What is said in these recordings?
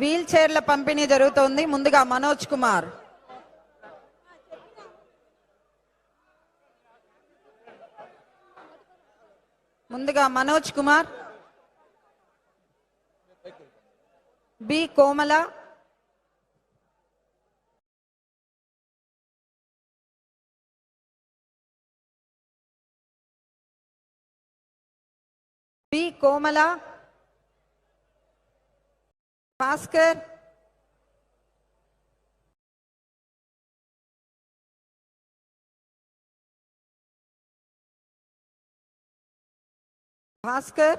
Wheel చైర్ల పంపిణీ జరుగుతోంది ముందుగా మనోజ్ కుమార్ ముందుగా Manoj Kumar B Komala B Komala Bhaskar. Bhaskar.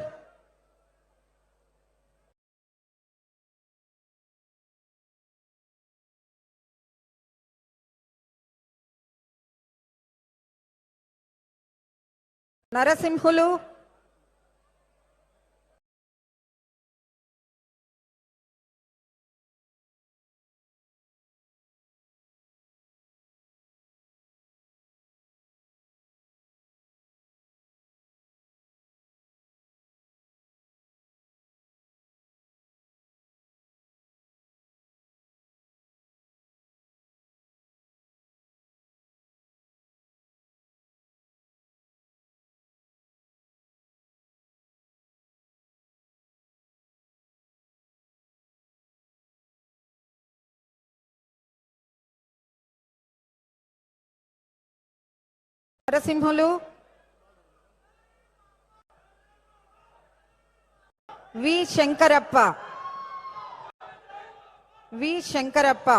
Narasimhulu. Narasimhulu V Shankarappa V Shankarappa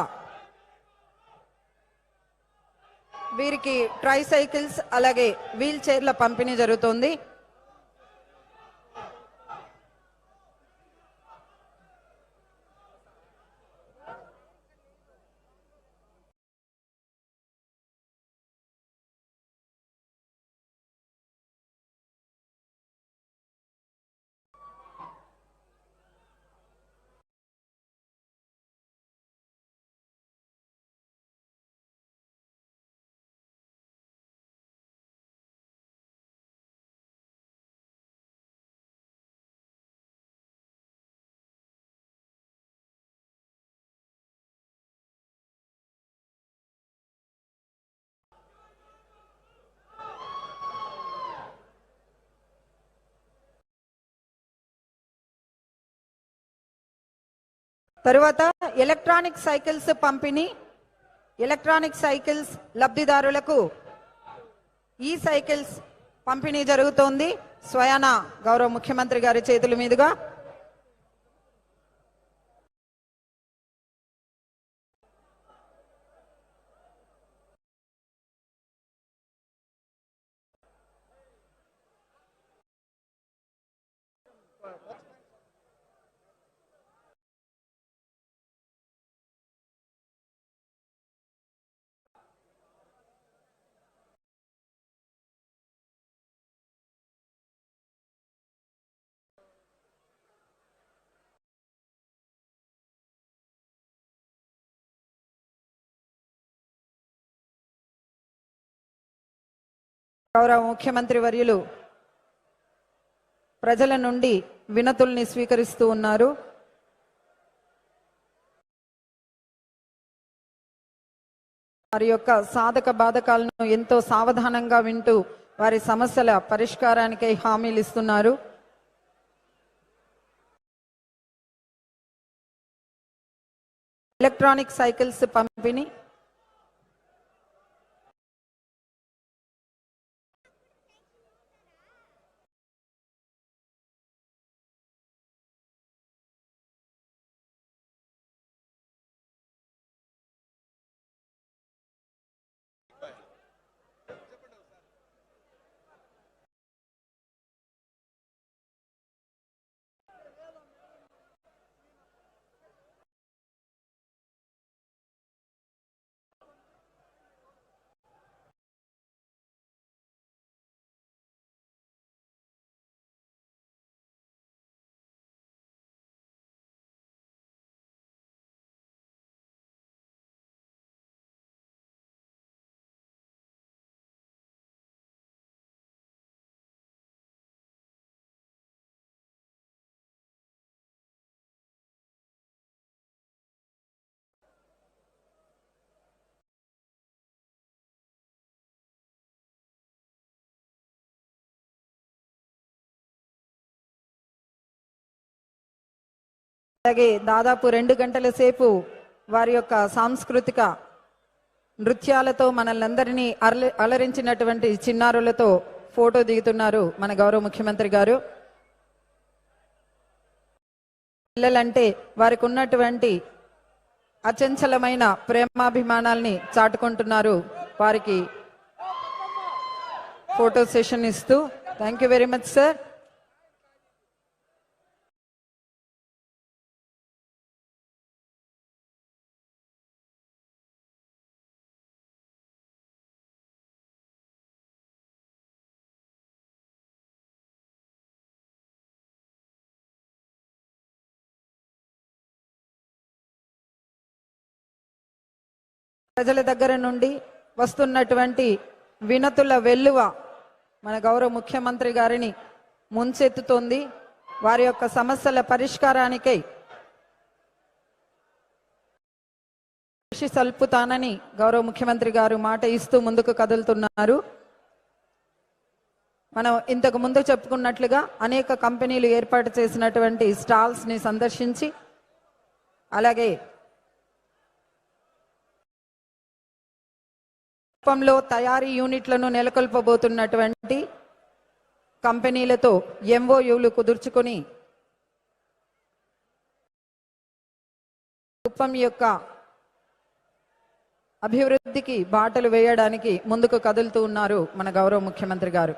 వీరికి ట్రైసైకిల్స్ అలాగే వీల్ చైర్ల పంపిణీ జరుగుతోంది తరువాత ఎలక్ట్రానిక్ సైకిల్స్ పంపిణీ ఎలక్ట్రానిక్ సైకిల్స్ లబ్ధిదారులకు ఈ సైకిల్స్ పంపిణీ జరుగుతోంది స్వయాన గౌరవ ముఖ్యమంత్రి గారి చేతుల మీదుగా గౌరవ ముఖ్యమంత్రి వర్యులు ప్రజల నుండి వినతుల్ని స్వీకరిస్తూ ఉన్నారు వారి యొక్క సాధక బాధకాలను ఎంతో సావధానంగా వింటూ వారి సమస్యల పరిష్కారానికై హామీలు ఇస్తున్నారు ఎలక్ట్రానిక్ సైకిల్స్ పంపిణీ అలాగే దాదాపు రెండు గంటల సేపు వారి యొక్క సాంస్కృతిక నృత్యాలతో మనల్నందరినీ అల అలరించినటువంటి చిన్నారులతో ఫోటో దిగుతున్నారు మన గౌరవ ముఖ్యమంత్రి గారు పిల్లలంటే వారికి ఉన్నటువంటి అచంచలమైన ప్రేమాభిమానాల్ని చాటుకుంటున్నారు వారికి ఫోటో సెషన్ ఇస్తూ thank you very much sir ప్రజల దగ్గర నుండి వస్తున్నటువంటి వినతుల వెల్లువ మన గౌరవ ముఖ్యమంత్రి గారిని ముంచెత్తుతోంది వారి యొక్క సమస్యల పరిష్కారానికై కృషి సల్పుతానని గౌరవ ముఖ్యమంత్రి గారు మాట ఇస్తూ ముందుకు కదులుతున్నారు మనం ఇంతకు ముందు చెప్పుకున్నట్లుగా అనేక కంపెనీలు ఏర్పాటు చేసినటువంటి స్టాల్స్ని సందర్శించి అలాగే రూపంలో తయారీ యూనిట్లను నెలకొల్పబోతున్నటువంటి కంపెనీలతో ఎంఓయూలు కుదుర్చుకొని కుప్పం యొక్క అభివృద్ధికి బాటలు వేయడానికి ముందుకు కదులుతూ ఉన్నారు మన గౌరవ ముఖ్యమంత్రి గారు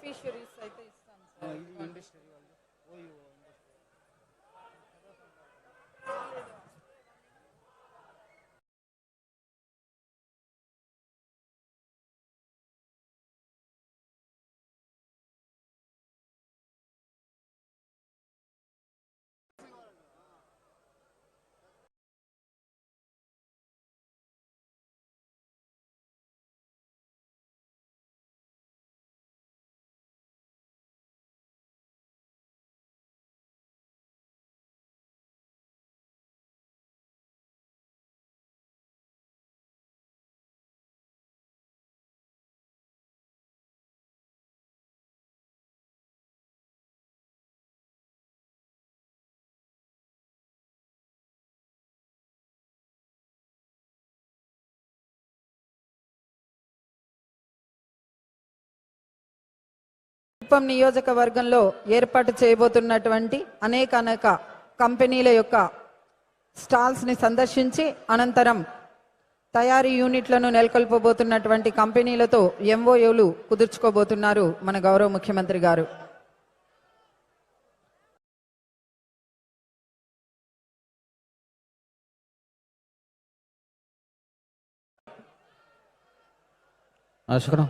beneficiaries అయితే ఇస్తాం సార్ కుప్పం నియోజకవర్గంలో ఏర్పాటు చేయబోతున్నటువంటి అనేక అనేక కంపెనీల యొక్క స్టాల్స్ని సందర్శించి అనంతరం తయారీ యూనిట్లను నెలకొల్పబోతున్నటువంటి కంపెనీలతో ఎంఓయూలు కుదుర్చుకోబోతున్నారు మన గౌరవ ముఖ్యమంత్రి గారు అశకరం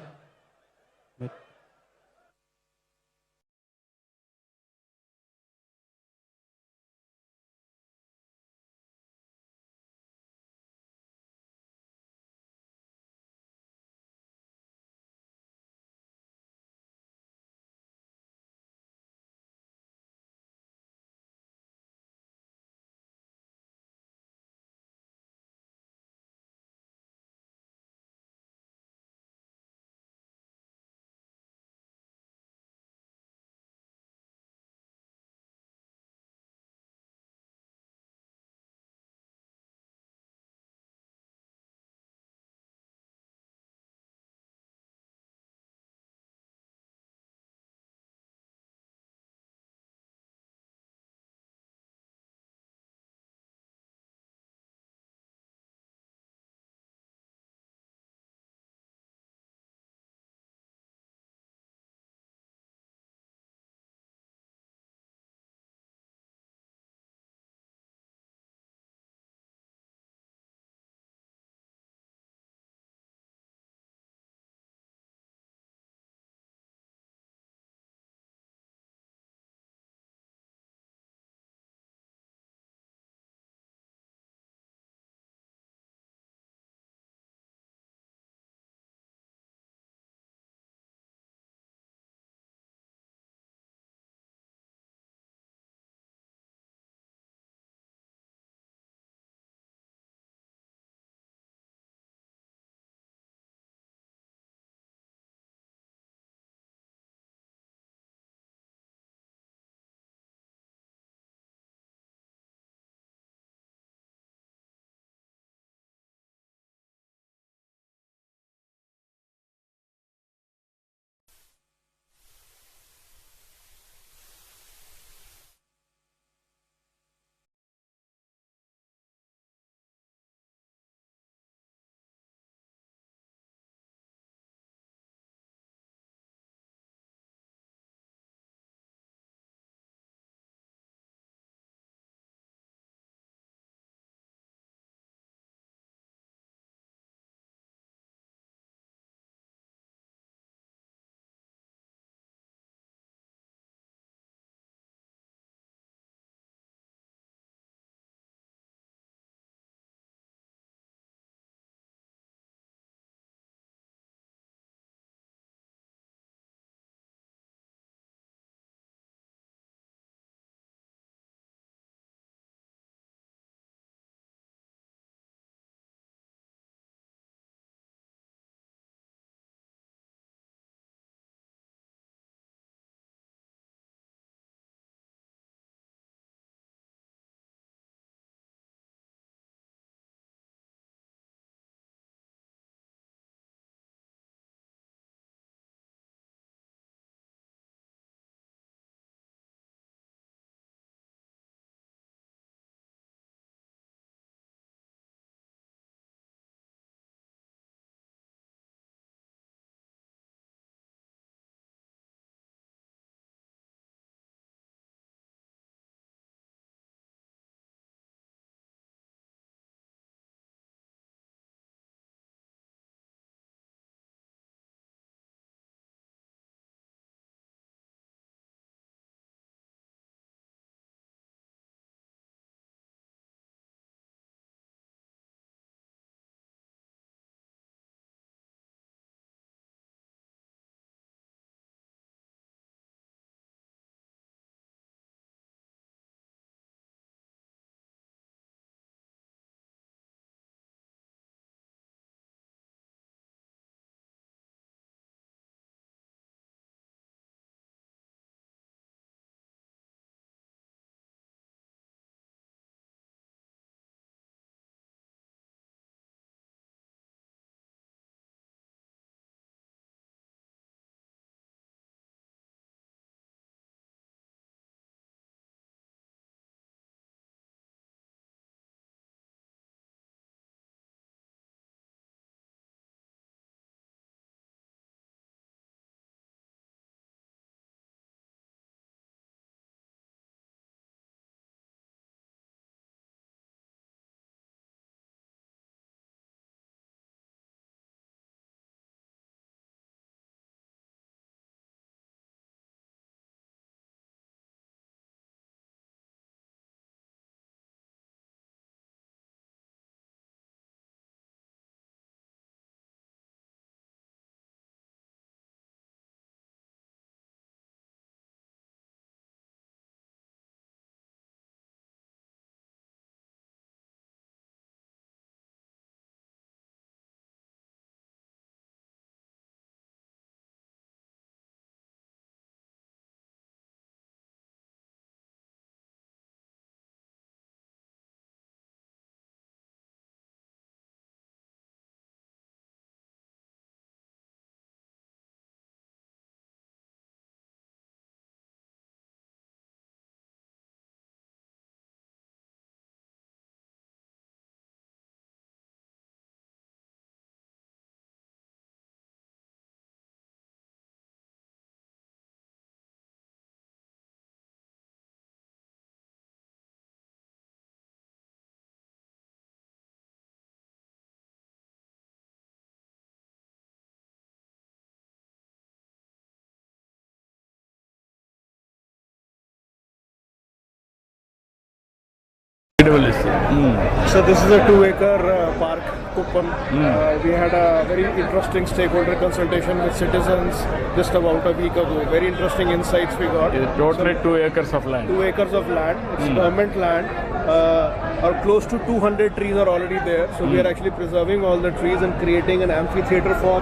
Mm. So this is a two-acre uh, park, Kuppam. Mm. Uh, we had a very interesting stakeholder consultation with citizens just about a week ago. Very interesting insights we got. It's totally so two acres of land. Two acres of land. It's mm. government land. Uh, or close to 200 trees are already there. So we are hmm. actually preserving all the trees and creating an amphitheater for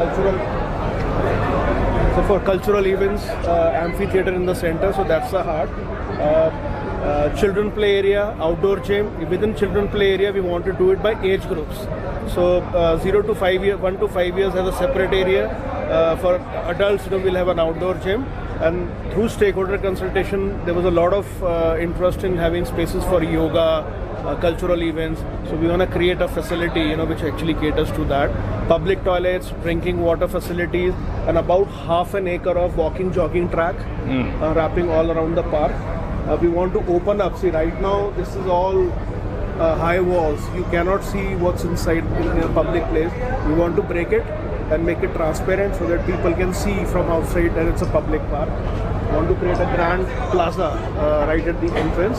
cultural so for cultural events, uh, amphitheater in the center, so that's the heart. Uh, uh, children play area, outdoor gym. Within children play area, we want to do it by age groups. So uh, zero to five year, one to five years has a separate area. Uh, for adults, you know, we'll have an outdoor gym. And through stakeholder consultation, there was a lot of uh, interest in having spaces for yoga, uh, cultural events. So we want to create a facility, you know, which actually caters to that. Public toilets, drinking water facilities, and about half an acre of walking jogging track, mm. uh, wrapping all around the park. Uh, we want to open up. See, right now this is all uh, high walls. You cannot see what's inside in a public place. We want to break it and make it transparent so that people can see from outside that it's a public park. We want to create a grand plaza uh, right at the entrance,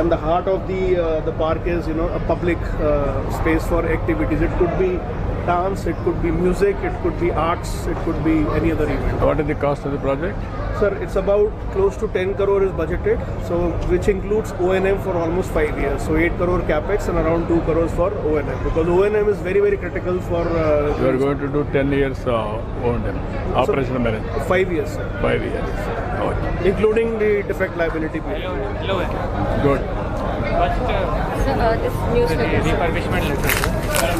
and the heart of the uh, the park is you know a public uh, space for activities. It could be dance, it could be music, it could be arts, it could be any other event. What is the cost of the project? Sir, it's about close to 10 crore is budgeted, so which includes O&M for almost 5 years. So 8 crore capex and around 2 crores for O&M because O&M is very very critical for. Uh, you are going to do 10 years uh, O&M, operational management. 5 years. Sir. 5 years. Okay. Including the defect liability period. Hello. Hello. Good. First, uh, this newspaper. Refurbishment.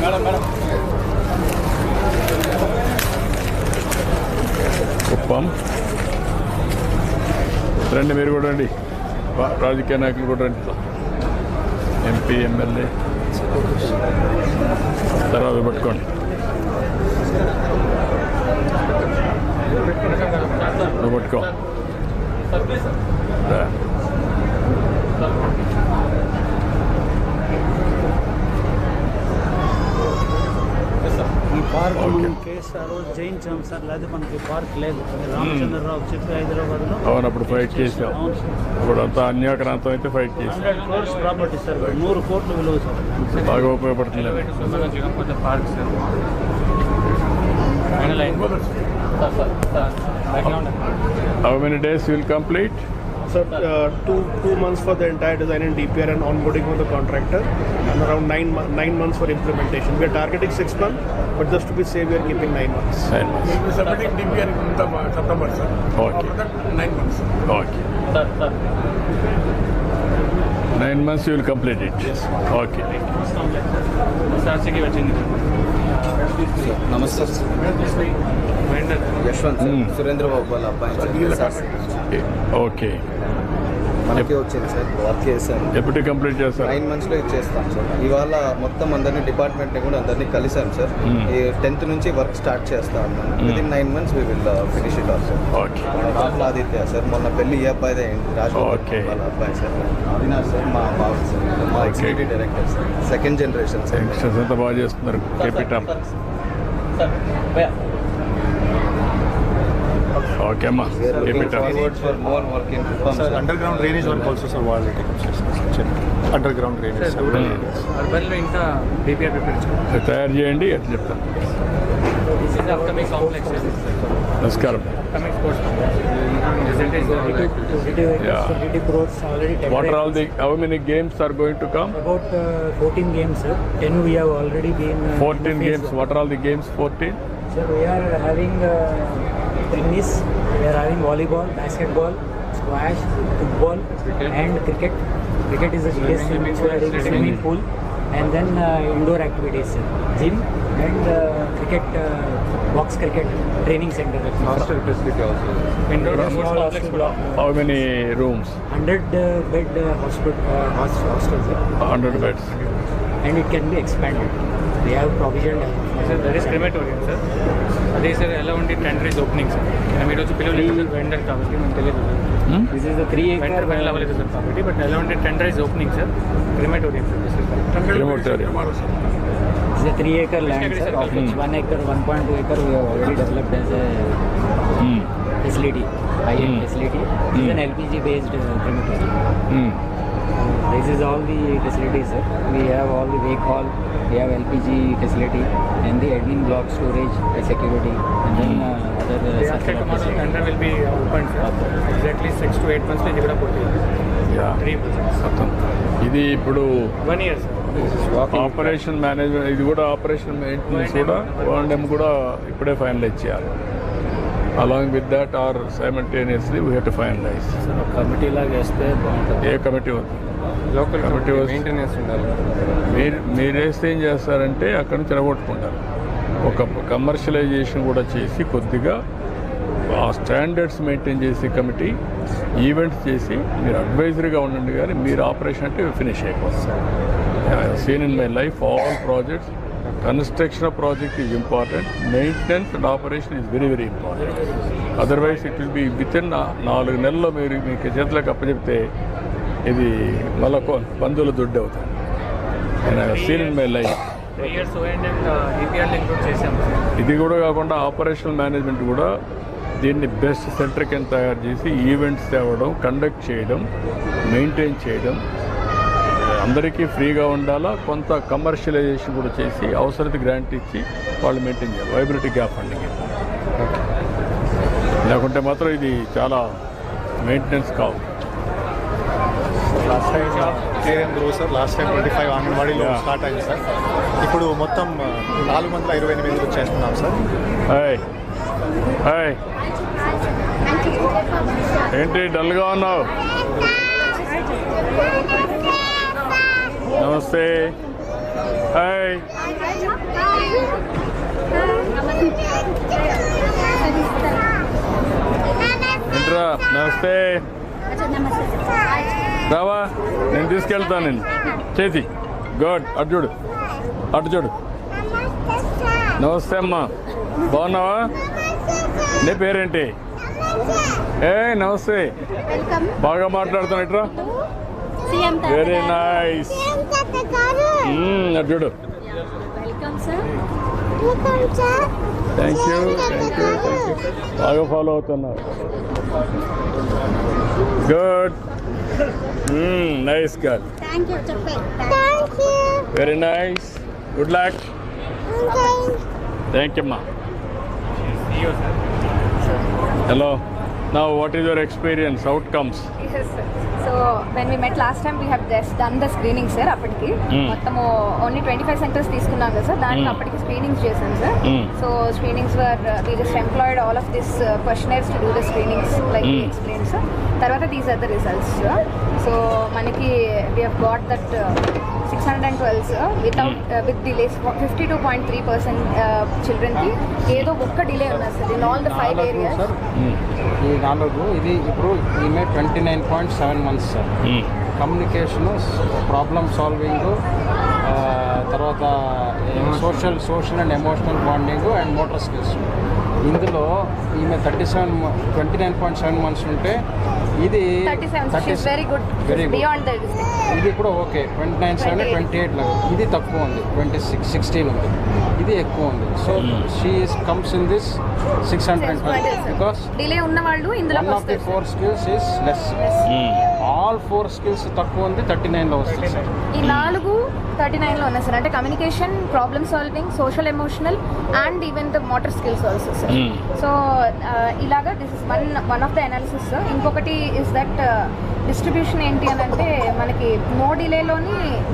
Madam, madam. పంప్ రండి మీరు కూడా రండి రాజకీయ నాయకులు కూడా రండి MP MLA తర్వాత పెట్టుకోండి పట్టుకో పార్క్ కేసీఆర్ జయించాం సార్ లేదు మనకి పార్క్ లేదు రామచంద్రరావు చెప్పి హైదరాబాద్లో అవును అప్పుడు ఫైట్ చేసాం ఇప్పుడు అంతా అన్యాక్రాంతం అయితే ఫైట్ చేసాం హండ్రెడ్ క్రోర్స్ ప్రాపర్టీ సార్ నూరు కోట్లు విలువ సార్ బాగా ఉపయోగపడుతుంది park sir How many days you will complete? How many days will complete So uh, two two months for the entire design and DPR and onboarding of the contractor, and around nine mo- nine months for implementation. We are targeting six months, but just to be safe, we are keeping nine months. Nine months submitting DPR in month of uh, September, sir. Okay. After that, nine months. Okay sir sir nine months you will complete it okay సార్సికి వచ్చింది నమస్తే vendor Yashwant sir. మ్మ్. సురేంద్ర బాబు వాళ్ళ అబ్బాయి sir. Okay మనకే వచ్చింది sir work చేశాను ఎప్పుడు complete చేస్తారు nine మంత్స్లో ఇచ్చేస్తాం సార్ ఇవాళ మొత్తం అందరినీ డిపార్ట్మెంట్ని కూడా అందరినీ కలిసాం సార్ ఈ టెన్త్ నుంచి వర్క్ స్టార్ట్ చేస్తా ఉన్నాను within nine months we will finish it off sir Rahul Aditya sir మొన్న పెళ్లి ఏ అబ్బాయిదే రాజు వాళ్ళ అబ్బాయి సార్ అవినాష్ సార్ మా బాబు సార్ మా executive director sir second generation sir ఎంత బాగా చేస్తున్నారు కేపీ టాప్ సార్ ఓకే అమ్మా అండర్ గ్రౌండ్ డ్రైనేజ్ తయారు చేయండి అట్లా చెప్తాను నమస్కారం What are all the how many games are going to come? About uh, 14 games, sir. we have already been. Uh, 14 games. What are all the games? 14. Sir, we are having. Uh, Tennis, we are having volleyball, basketball, squash, football, and cricket. Cricket is a GS swimming pool which we are doing swimming pool, and then uh, indoor activities, sir. gym and uh, cricket, uh, box cricket training center. Hostel facility also. Indoor Small sports complex hostel కూడా block. How many rooms 100 uh, bed uh, hospital, uh, hos- hostel, sir. Hundred beds and it can be expanded. We have provisioned. uh, sir that is crematorium sir అదే sir ఎలా ఉండి tender is opening sir మీరు వచ్చి పిల్లలు vendor కాబట్టి మేము తెలియదు Hmm? This is the three acre. land, sir. one acre, 1.2 acre, we have already developed as a hmm. facility, high hmm. facility. This hmm. is an LPG based uh, crematorium. Hmm. This is all the facilities, sir. We have all the wake hall, we have LPG facility, and the admin block storage, security, and then. Uh, Uh, The after tomorrow, tender will be opened, sir. Exactly six to eight months, ఇది ఇప్పుడు one operation management ఇది కూడా operation maintenance కూడా ఓఎండ్ఎం కూడా ఇప్పుడే finalise చేయాలి along with that are simultaneously we had finalize committee లాగా వేస్తే ఏ కమిటీ వద్దు లోకల్ కమిటీ మెయింటెనెన్స్ ఉండాలి మీరు మీరేస్తే ఏం చేస్తారంటే అక్కడ నుంచి ఎడగొట్టుకుంటారు ఒక కమర్షియలైజేషన్ కూడా చేసి కొద్దిగా ఆ స్టాండర్డ్స్ మెయింటైన్ చేసి కమిటీ ఈవెంట్స్ చేసి మీరు అడ్వైజరీగా ఉండండి కానీ మీరు ఆపరేషన్ అంటే ఫినిష్ అయిపోతుంది seen in my life all projects construction project is important maintenance and operation is very very important otherwise it will be within నాలుగు నెలల్లో మీరు మీకు చేతులకు అప్పచెప్తే ఇది మళ్ళీ బంధువుల దొడ్డవుతుంది అవుతుంది seen in my life E ఇది కూడా కాకుండా ఆపరేషనల్ మేనేజ్మెంట్ కూడా దీన్ని బెస్ట్ సెంటర్ కింద తయారు చేసి ఈవెంట్స్ తేవడం కండక్ట్ చేయడం మెయింటైన్ చేయడం అందరికీ ఫ్రీగా ఉండాలా కొంత కమర్షియలైజేషన్ కూడా చేసి అవసరత గ్రాంట్ ఇచ్చి వాళ్ళు మెయింటైన్ చేయాలి వైబ్రిటీ గ్యాప్ అండి లేకుంటే మాత్రం ఇది చాలా మెయింటెనెన్స్ కావు last time KM sir last time twenty five అంగన్వాడీలో start అయింది సార్ ఇప్పుడు మొత్తం uh, నాలుగు వందల ఇరవై ఎనిమిదిలో చేస్తున్నాం సార్ ఏంటి డల్గా ఉన్నావు నమస్తే హాయ్ ఇంట్రా నమస్తే నమస్తే రావా నేను తీసుకెళ్తాను నేను చేతి గుడ్ అటు చూడు అటు చూడు నమస్తే అమ్మా బాగున్నావా నీ పేరేంటి ఏ నమస్తే బాగా మాట్లాడుతున్నా ఇట్రా వెరీ నైస్ అటు చూడు thank you thank you thank you బాగా ఫాలో అవుతున్నారు good nice girl very nice good luck thank you అమ్మా hello Now, what is your experience, outcomes? Yes, sir. So, when we met last time, we have just done the screening, sir, అప్పటికి hmm. మొత్తము only twenty five centres తీసుకున్నాం కదా sir దానికి hmm. అప్పటికి screenings చేశాం sir so screenings were we just employed all of this questionnaires to do the screenings like explain sir తర్వాత these are the results so మనకి we uh got that six hundred and twelves without with delays fifty two point three percent చిల్డ్రన్కి ఏదో ఒక్క delay ఉన్నది sir in all the five areas ఈ నాలుగు ఇది ఇప్పుడు ఈమె twenty nine point seven months sir communication problem solving తర్వాత social social and emotional bonding and motor skills ఇందులో ఈమె thirty seven twenty nine point seven months ఉంటే ఇది ఇది ఇప్పుడు okay twenty nine seven twenty eight లాగా ఇది తక్కువ ఉంది ట్వంటీ సిక్స్ సిక్స్టీన్ ఉంది ఇది ఎక్కువ ఉంది so she is comes in this six hundred because twenty ఉన్న of four skills is less all four skills తక్కువ ఉంది థర్టీ నైన్లో వస్తుంది సార్ ఈ నాలుగు థర్టీ నైన్లో ఉన్నాయి సార్ అంటే communication problem solving social emotional and even the motor skills also sir so ఇలాగా this is one one of the analysis ఇంకొకటి ఇస్ దట్ డిస్ట్రిబ్యూషన్ ఏంటి అని అంటే మనకి నో డిలేలోని